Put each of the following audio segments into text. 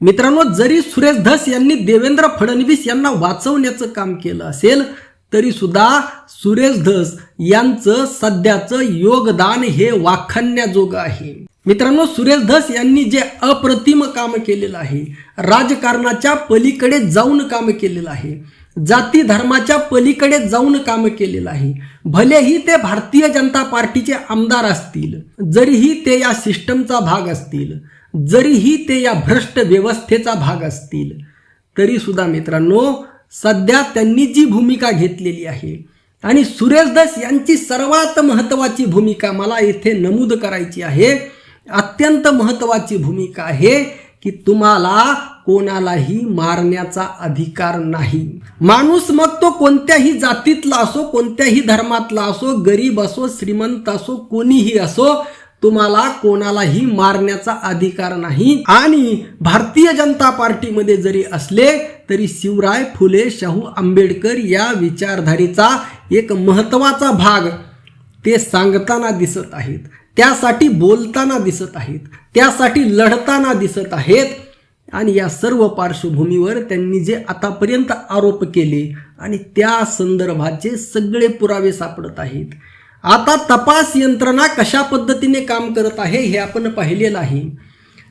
मित्रांनो जरी सुरेश धस यांनी देवेंद्र फडणवीस यांना वाचवण्याचं काम केलं असेल तरी सुद्धा सुरेश धस यांचं सध्याचं योगदान हे वाखाणण्याजोगं आहे. मित्रांनो सुरेश धस यांनी जे अप्रतिम काम केलेलं आहे राजकारणाच्या पलीकडे जाऊन काम केलेलं आहे जाती धर्माच्या पलीकडे जाऊन काम केलेलं आहे भलेही ते भारतीय जनता पार्टीचे आमदार असतील जरीही ते या सिस्टमचा भाग असतील जरीही ते या भ्रष्ट व्यवस्थेचा भाग असतील तरी सुद्धा मित्रांनो सध्या त्यांनी जी भूमिका घेतलेली आहे आणि सुरेशदास यांची सर्वात महत्त्वाची भूमिका मला इथे नमूद करायची आहे अत्यंत महत्त्वाची भूमिका आहे की तुम्हाला कोणालाही मारण्याचा अधिकार नाही. माणूस मग तो कोणत्याही जातीतला असो कोणत्याही धर्मातला असो गरीब असो श्रीमंत असो कोणीही असो तुम्हाला कोणालाही मारण्याचा अधिकार नाही. आणि भारतीय जनता पार्टीमध्ये जरी असले तरी शिवराय फुले शाहू आंबेडकर या विचारधारेचा एक महत्त्वाचा भाग ते सांगताना दिसत आहेत. त्यासाठी बोलताना दिसत आहेत. त्यासाठी लढताना दिसत आहेत. आणि या सर्व पार्श्वभूमीवर त्यांनी जे आतापर्यंत आरोप केले आणि त्या संदर्भाचे सगळे पुरावे सापडत आहेत. आता तपास यंत्रणा कशा पद्धतीने काम करत आहे हे आपण पाहिलेलं आहे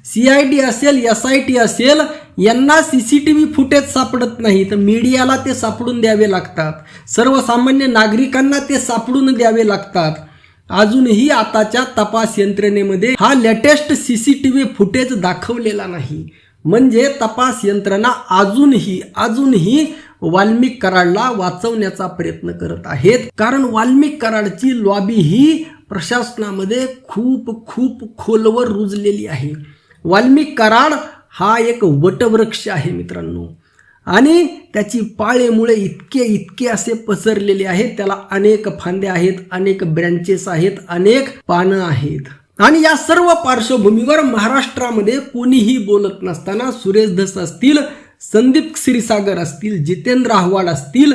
सी आय डी असेल एस आय टी असेल यांना C C T V footage सापडत नाही. तर मीडियाला ते सापडून द्यावे लागतात. सर्वसामान्य नागरिकांना ते सापडून द्यावे लागतात. अजूनही आताच्या तपास यंत्रणेमध्ये हा latest C C T V footage दाखवलेला नाही. म्हणजे तपास यंत्रणा अजूनही अजूनही वाल्मिक कराडला वाचवण्याचा प्रयत्न करत आहेत. कारण वाल्मिक कराडची लॉबी ही प्रशासनामध्ये खूप खूप खोलवर रुजलेली आहे. वाल्मिक कराड हा एक वटवृक्ष आहे मित्रांनो. आणि त्याची पाळेमुळे इतके इतके असे पसरलेले आहेत. त्याला अनेक फांद्या आहेत अनेक ब्रँचेस आहेत अनेक पानं आहेत. आणि या सर्व पार्श्वभूमीवर महाराष्ट्रामध्ये कोणीही बोलत नसताना सुरेश धस असतील संदीप क्षीरसागर असतील जितेंद्र आव्हाड असतील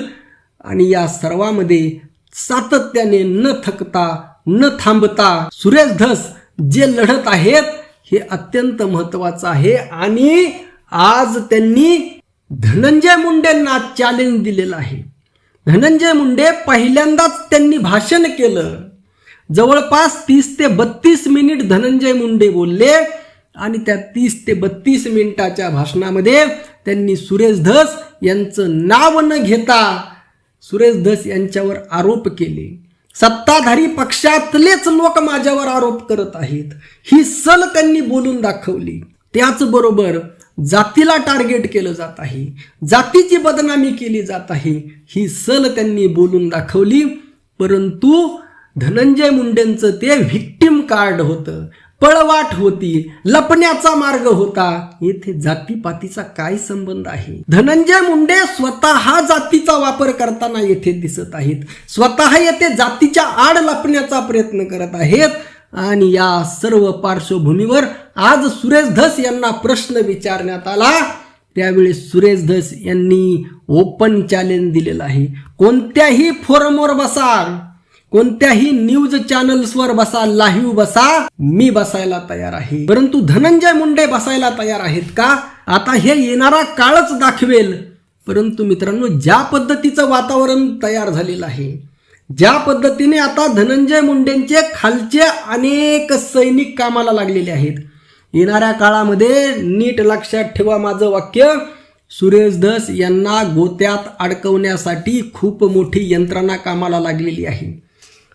आणि या सर्वामध्ये सातत्याने न थकता न थांबता सुरेश धस जे लढत आहेत हे अत्यंत महत्वाचं आहे. आणि आज त्यांनी धनंजय मुंडेंना चॅलेंज दिलेलं आहे. धनंजय मुंडे पहिल्यांदाच त्यांनी भाषण केलं. जवळपास तीस ते बत्तीस मिनिट धनंजय मुंडे बोलले. आणि त्या तीस ते बत्तीस मिनिटाच्या भाषणामध्ये त्यांनी सुरेश धस यांचं नाव न घेता सुरेश धस यांच्यावर आरोप केले. सत्ताधारी पक्षातलेच लोक माझ्यावर आरोप करत आहेत. ही सल त्यांनी बोलून दाखवली. त्याचबरोबर जातीला टार्गेट केलं जात आहे. जातीची बदनामी केली जात आहे. ही सल त्यांनी बोलून दाखवली. परंतु धनंजय मुंडेंचं ते व्हिक्टिम कार्ड होतं. पळवाट होती लपण्याचा मार्ग होता. येथे जातीपातीचा काय संबंध आहे? धनंजय मुंडे स्वतः जातीचा वापर करताना येथे दिसत आहेत. स्वतः येथे जातीच्या आड लपण्याचा प्रयत्न करत आहेत. आणि या सर्व पार्श्वभूमीवर आज सुरेश धस यांना प्रश्न विचारण्यात आला. त्यावेळी सुरेश धस यांनी ओपन चॅलेंज दिलेलं आहे. कोणत्याही फोरमवर बसा. कोणत्याही न्यूज चॅनल्सवर बसा लाईव्ह बसा मी बसायला तयार आहे. परंतु धनंजय मुंडे बसायला तयार आहेत का? आता हे येणारा काळच दाखवेल. परंतु मित्रांनो ज्या पद्धतीचं वातावरण तयार झालेलं आहे ज्या पद्धतीने आता धनंजय मुंडेंचे खालचे अनेक सैनिक कामाला लागलेले आहेत येणाऱ्या काळामध्ये नीट लक्षात ठेवा माझं वाक्य. सुरेश धस यांना गोत्यात अडकवण्यासाठी खूप मोठी यंत्रणा कामाला लागलेली आहे.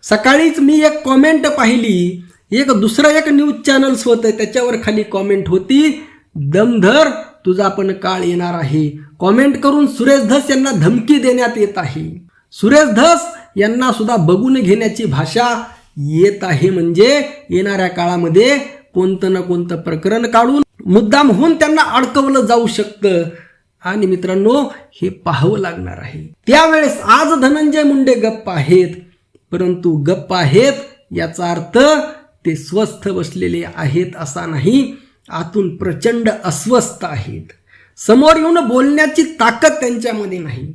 सकाळीच मी एक कॉमेंट पाहिली. एक दुसरं एक न्यूज चॅनल्स होतं त्याच्यावर खाली कॉमेंट होती. दमधर तुझा पण काळ येणार आहे. कॉमेंट करून सुरेश धस यांना धमकी देण्यात येत आहे. सुरेश धस यांना सुद्धा बघून घेण्याची भाषा येत आहे म्हणजे येणाऱ्या काळामध्ये कोणतं ना कोणतं प्रकरण काढून मुद्दाम होऊन त्यांना अडकवलं जाऊ शकतं. आणि मित्रांनो हे पाहावं लागणार आहे. त्यावेळेस आज धनंजय मुंडे गप्प आहेत. परंतु गप्प आहेत याचा अर्थ ते स्वस्थ बसलेले आहेत असा नाही आतून प्रचंड अस्वस्थ आहेत. समोर येऊन बोलण्याची ताकद त्यांच्यामध्ये नाही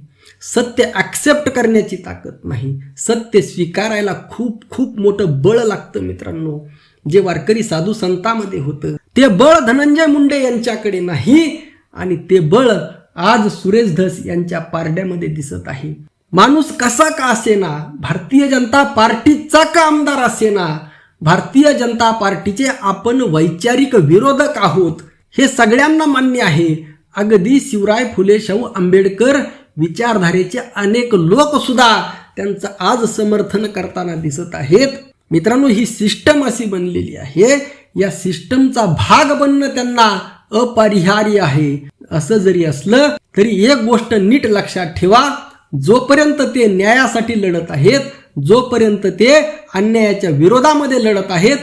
सत्य ॲक्सेप्ट करण्याची ताकद नाही सत्य स्वीकारायला खूप खूप मोठं बळ लागतं मित्रांनो. जे वारकरी साधू संतामध्ये होतं ते बळ धनंजय मुंडे यांच्याकडे नाही आणि ते बळ आज सुरेश धस यांच्या पारड्यामध्ये दिसत आहे. माणूस कसा का असेना? भारतीय जनता पार्टीचा का आमदार असेना? भारतीय जनता पार्टीचे आपण वैचारिक विरोधक आहोत हे सगळ्यांना मान्य आहे. अगदी शिवराय फुले शाहू आंबेडकर विचारधारेचे अनेक लोक सुद्धा त्यांचं आज समर्थन करताना दिसत आहेत. मित्रांनो ही सिस्टम अशी बनलेली आहे. या सिस्टमचा भाग बनणं त्यांना अपरिहार्य आहे. असं जरी असलं तरी एक गोष्ट नीट लक्षात ठेवा. जोपर्यंत ते न्यायासाठी लढत आहेत जोपर्यंत ते अन्यायाच्या विरोधामध्ये लढत आहेत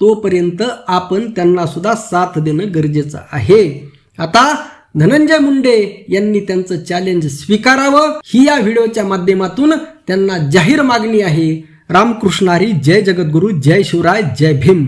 तोपर्यंत आपण त्यांना सुद्धा साथ देणं गरजेचं आहे. आता धनंजय मुंडे यांनी त्यांचं चॅलेंज स्वीकारावं. ही या व्हिडिओच्या माध्यमातून त्यांना जाहीर मागणी आहे. रामकृष्णारी जय जगद्गुरू जय शिवराय जय भीम.